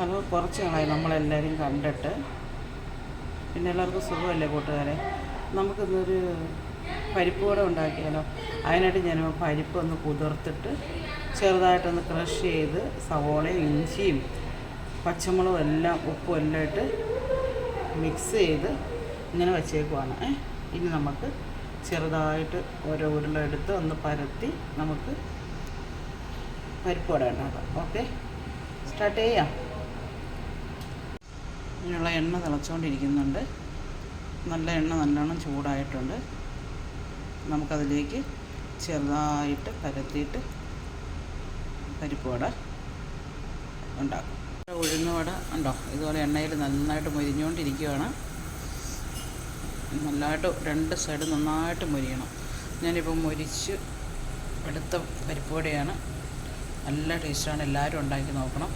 Hello കുറച്ച് നാളായി നമ്മളെല്ലാവരും കണ്ടിട്ട്. പിന്നെ എല്ലാവർക്കും സുഖമല്ലേ കൂട്ടുകാരെ? നമുക്കിന്നൊരു പരിപ്പ് കൂടെ ഉണ്ടാക്കിയാലോ? അതിനായിട്ട് ഞാൻ പരിപ്പ് ഒന്ന് കുതിർത്തിട്ട് ചെറുതായിട്ടൊന്ന് ക്രഷ് ചെയ്ത് സവോളയും ഇഞ്ചിയും പച്ചമുളകും എല്ലാം ഉപ്പും എല്ലാം ഇട്ട് മിക്സ് ചെയ്ത് ഇങ്ങനെ വച്ചേക്കുവാണ്. ഇനി നമുക്ക് ചെറുതായിട്ട് ഓരോ ഉരുള എടുത്ത് ഒന്ന് പരത്തി നമുക്ക് പരിപ്പ് വട ഉണ്ടാക്കാം. ഓക്കെ? സ്റ്റാർട്ട് ചെയ്യാം. ഇതിനുള്ള എണ്ണ തിളച്ചുകൊണ്ടിരിക്കുന്നുണ്ട് നല്ല എണ്ണ നല്ലോണം ചൂടായിട്ടുണ്ട്. നമുക്കതിലേക്ക് ചെറുതായിട്ട് പരത്തിയിട്ട് പരിപ്പുവട ഉണ്ടാക്കും. ഉഴുന്നുവട ഉണ്ടോ? ഇതുപോലെ എണ്ണയിൽ നന്നായിട്ട് മൊരിഞ്ഞുകൊണ്ടിരിക്കുകയാണ് നല്ലതായിട്ട് രണ്ട് സൈഡ് നന്നായിട്ട് മൊരിയണം. ഞാനിപ്പോൾ മൊരിച്ച് എടുത്ത പരിപ്പുവടയാണ് നല്ല ടേസ്റ്റാണ്. എല്ലാവരും ഉണ്ടാക്കി നോക്കണം.